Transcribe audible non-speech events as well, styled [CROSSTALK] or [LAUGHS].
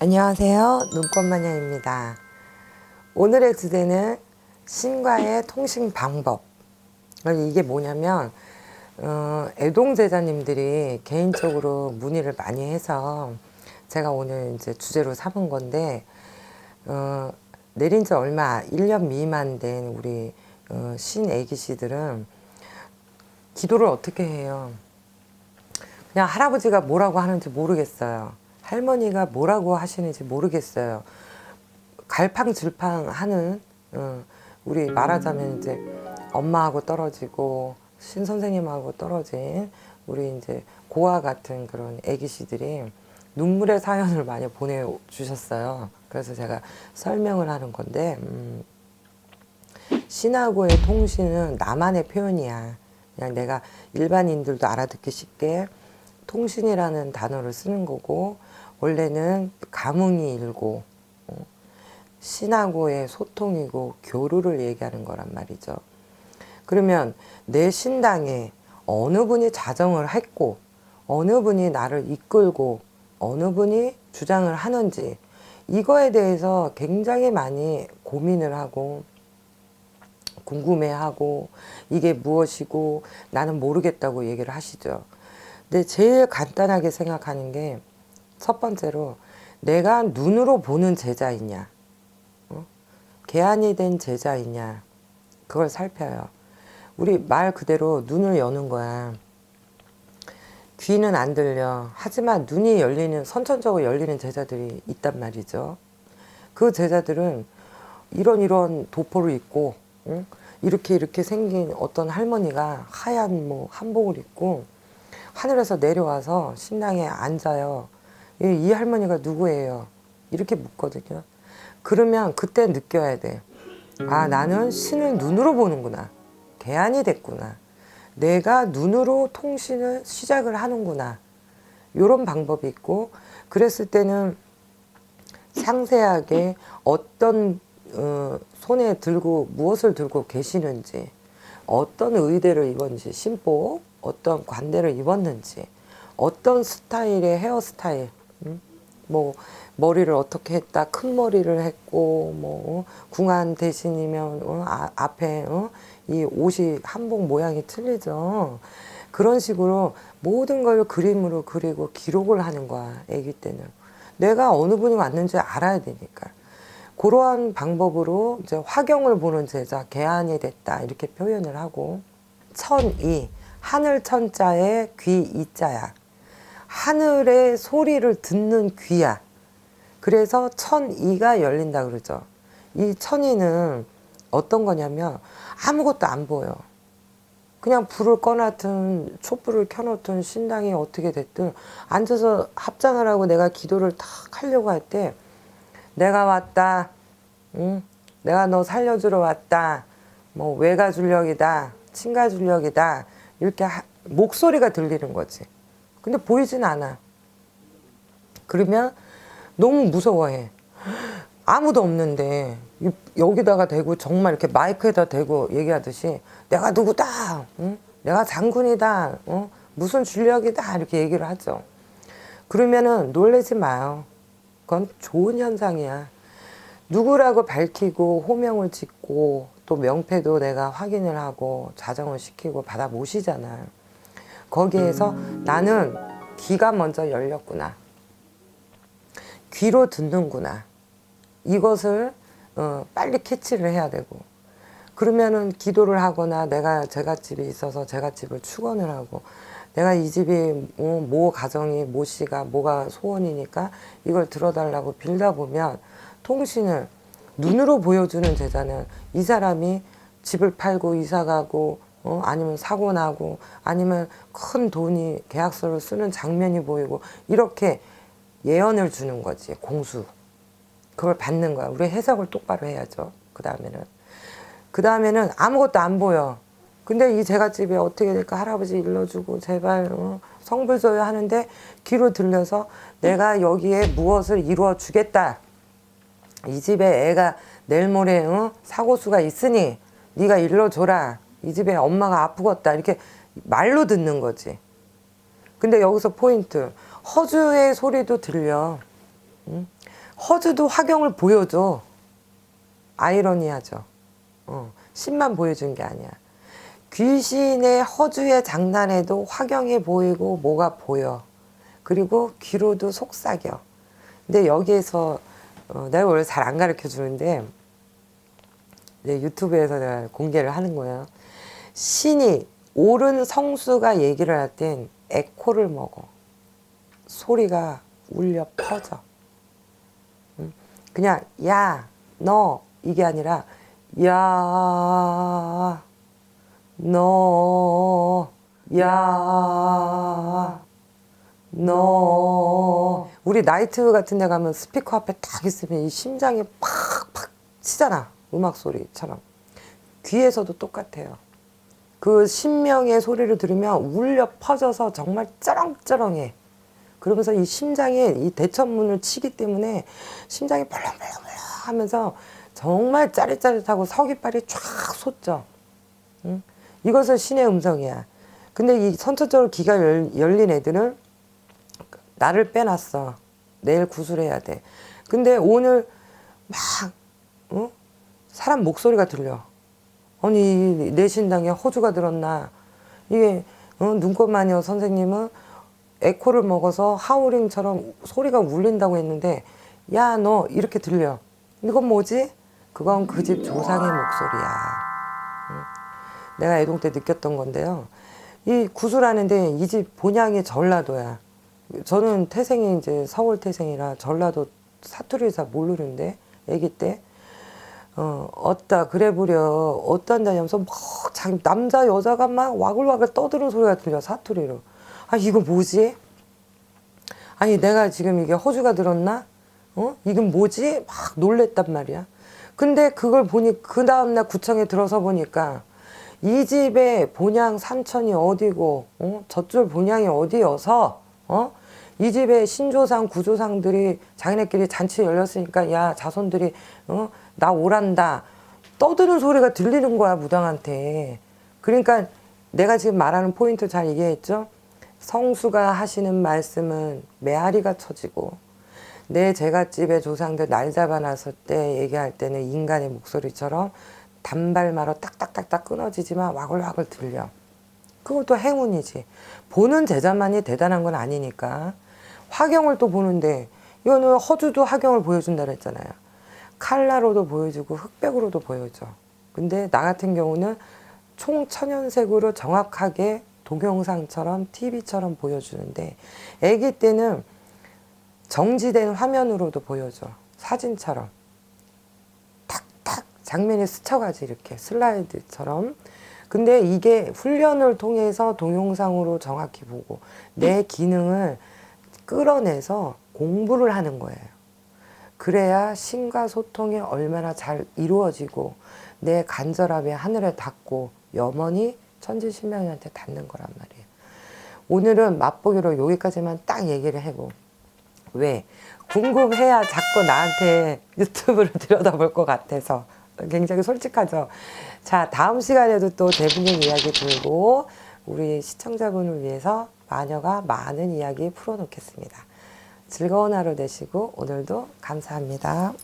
안녕하세요. 눈꽃마녀입니다. 오늘의 주제는 신과의 통신 방법. 이게 뭐냐면, 어, 애동 제자님들이 개인적으로 문의를 많이 해서 제가 오늘 이제 주제로 삼은 건데, 어, 내린 지 얼마, 1년 미만 된 우리 어, 신애기씨들은 기도를 어떻게 해요? 그냥 할아버지가 뭐라고 하는지 모르겠어요. 할머니가 뭐라고 하시는지 모르겠어요. 갈팡질팡 하는, 어, 우리 말하자면 이제 엄마하고 떨어지고 신 선생님하고 떨어진 우리 이제 고아 같은 그런 애기씨들이 눈물의 사연을 많이 보내주셨어요. 그래서 제가 설명을 하는 건데, 음, 신하고의 통신은 나만의 표현이야. 그냥 내가 일반인들도 알아듣기 쉽게 통신이라는 단어를 쓰는 거고 원래는 감흥이 일고 어, 신하고의 소통이고 교류를 얘기하는 거란 말이죠. 그러면 내 신당에 어느 분이 자정을 했고 어느 분이 나를 이끌고 어느 분이 주장을 하는지 이거에 대해서 굉장히 많이 고민을 하고 궁금해하고 이게 무엇이고 나는 모르겠다고 얘기를 하시죠. 근데 제일 간단하게 생각하는 게 첫 번째로 내가 눈으로 보는 제자이냐, 어? 개안이 된 제자이냐, 그걸 살펴요. 우리 말 그대로 눈을 여는 거야. 귀는 안 들려. 하지만 눈이 열리는, 선천적으로 열리는 제자들이 있단 말이죠. 그 제자들은 이런 이런 도포를 입고, 응? 이렇게 이렇게 생긴 어떤 할머니가 하얀 뭐 한복을 입고 하늘에서 내려와서 신당에 앉아요. 이, 이 할머니가 누구예요? 이렇게 묻거든요. 그러면 그때 느껴야 돼. 아, 나는 신을 눈으로 보는구나. 개안이 됐구나. 내가 눈으로 통신을 시작을 하는구나. 이런 방법이 있고, 그랬을 때는 상세하게 어떤 어, 손에 들고 무엇을 들고 계시는지, 어떤 의대를 입었는지, 신복, 어떤 관대를 입었는지, 어떤 스타일의 헤어스타일, 음? 뭐 머리를 어떻게 했다, 큰 머리를 했고, 뭐 어? 궁한 대신이면 어? 아, 앞에 어? 이 옷이 한복 모양이 틀리죠. 그런 식으로 모든 걸 그림으로 그리고 기록을 하는 거야, 아기 때는. 내가 어느 분이 왔는지 알아야 되니까. 그러한 방법으로 이제 화경을 보는 제자, 개안이 됐다 이렇게 표현을 하고 천이 하늘 천자에 귀 이자야. 하늘의 소리를 듣는 귀야. 그래서 천이가 열린다 그러죠. 이 천이는 어떤 거냐면 아무것도 안 보여. 그냥 불을 꺼놨든 촛불을 켜놓든 신당이 어떻게 됐든 앉아서 합장을 하고 내가 기도를 탁 하려고 할 때 내가 왔다. 응? 내가 너 살려주러 왔다. 뭐 외가 줄력이다. 친가 줄력이다. 이렇게 하- 목소리가 들리는 거지. 근데 보이진 않아. 그러면 너무 무서워해. 아무도 없는데 이- 여기다가 대고 정말 이렇게 마이크에다 대고 얘기하듯이 내가 누구다, 응? 내가 장군이다, 어? 무슨 줄력이다 이렇게 얘기를 하죠. 그러면은 놀라지 마요. 그건 좋은 현상이야. 누구라고 밝히고 호명을 짓고 또 명패도 내가 확인을 하고 자정을 시키고 받아 모시잖아. 거기에서 나는 귀가 먼저 열렸구나. 귀로 듣는구나. 이것을 어, 빨리 캐치를 해야 되고 그러면은 기도를 하거나 내가 제갓집이 있어서 제갓집을 축원을 하고 내가 이 집이 어, 모 가정이 모 씨가 뭐가 소원이니까 이걸 들어달라고 빌다 보면 통신을 눈으로 보여주는 제자는 이 사람이 집을 팔고 이사 가고 어, 아니면 사고 나고 아니면 큰 돈이 계약서를 쓰는 장면이 보이고 이렇게 예언을 주는 거지 공수. 그걸 받는 거야. 우리 해석을 똑바로 해야죠 그 다음에는. 그 다음에는 아무것도 안 보여. 근데 이 제갓집에 어떻게 될까? 할아버지 일러주고 제발 어, 성불소유 하는데 귀로 들려서 내가 여기에 무엇을 이루어 주겠다. 이 집에 애가 내일 모레 어? 사고수가 있으니 네가 일러줘라. 이 집에 엄마가 아프겠다. 이렇게 말로 듣는 거지. 근데 여기서 포인트. 허주의 소리도 들려. 응? 허주도 화경을 보여줘. 아이러니하죠. 어, 신만 보여준 게 아니야. 귀신의 허주의 장난에도 화경이 보이고 뭐가 보여. 그리고 귀로도 속삭여. 근데 여기에서 어, 내가 원래 잘 안 가르쳐 주는데 유튜브에서 내가 공개를 하는 거예요. 신이 옳은 성수가 얘기를 할 땐 에코를 먹어. 소리가 울려 퍼져. 응? 그냥 야, 너 이게 아니라 야, 너, 야, 너. 우리 나이트 같은 데 가면 스피커 앞에 딱 있으면 이 심장이 팍팍 치잖아. 음악 소리처럼. 귀에서도 똑같아요. 그 신명의 소리를 들으면 울려 퍼져서 정말 쩌렁쩌렁해. 그러면서 이 심장에 이 대천문을 치기 때문에 심장이 벌렁벌렁벌렁 하면서 정말 짜릿짜릿하고 서깃발이 쫙 솟죠. 응? 이것은 신의 음성이야. 근데 이 선천적으로 귀가 열, 열린 애들은 나를 빼놨어. 내일 구술해야 돼. 근데 오늘 막 어? 사람 목소리가 들려. 아니 내 신당에 허주가 들었나? 이게 어? 눈꽃 마녀 선생님은 에코를 먹어서 하우링처럼 소리가 울린다고 했는데 야 너 이렇게 들려. 이건 뭐지? 그건 그 집 조상의 목소리야. 응? 내가 애동 때 느꼈던 건데요. 이 구슬하는데 이 집 본향이 전라도야. 저는 태생이 이제 서울 태생이라 전라도 사투리를 잘 모르는데 아기 때 어, 어따 그래 부려 어떤 다냐면서 막 자기 남자 여자가 막 와글와글 떠드는 소리가 들려 사투리로 아 이거 뭐지? 아니 내가 지금 이게 허주가 들었나? 어? 이건 뭐지? 막 놀랬단 말이야. 근데 그걸 보니 그 다음날 구청에 들어서 보니까 이 집의 본향 산천이 어디고 어? 저쪽 본향이 어디여서 어? 이 집의 신조상 구조상들이 자기네끼리 잔치 열렸으니까 야 자손들이 어? 나 오란다 떠드는 소리가 들리는 거야 무당한테 그러니까 내가 지금 말하는 포인트 잘 이해했죠? 성수가 하시는 말씀은 메아리가 쳐지고 내 제갓집의 조상들 날 잡아놨을 때 얘기할 때는 인간의 목소리처럼 단발마로 딱딱딱딱 끊어지지만 와글와글 들려. 그것도 행운이지. 보는 제자만이 대단한 건 아니니까. 화경을 또 보는데 이거는 허주도 화경을 보여준다 그랬잖아요. 칼라로도 보여주고 흑백으로도 보여줘. 근데 나 같은 경우는 총천연색으로 정확하게 동영상처럼 TV처럼 보여주는데 아기 때는 정지된 화면으로도 보여줘. 사진처럼. 탁탁 장면이 스쳐가지 이렇게 슬라이드처럼. 근데 이게 훈련을 통해서 동영상으로 정확히 보고 내 기능을 끌어내서 공부를 하는 거예요. 그래야 신과 소통이 얼마나 잘 이루어지고 내 간절함이 하늘에 닿고 염원이 천지신명한테 닿는 거란 말이에요. 오늘은 맛보기로 여기까지만 딱 얘기를 하고 왜? 궁금해야 자꾸 나한테 유튜브를 [LAUGHS] 들여다볼 것 같아서 굉장히 솔직하죠. 자, 다음 시간에도 또 대부분 이야기 들고 우리 시청자분을 위해서 마녀가 많은 이야기 풀어놓겠습니다. 즐거운 하루 되시고 오늘도 감사합니다.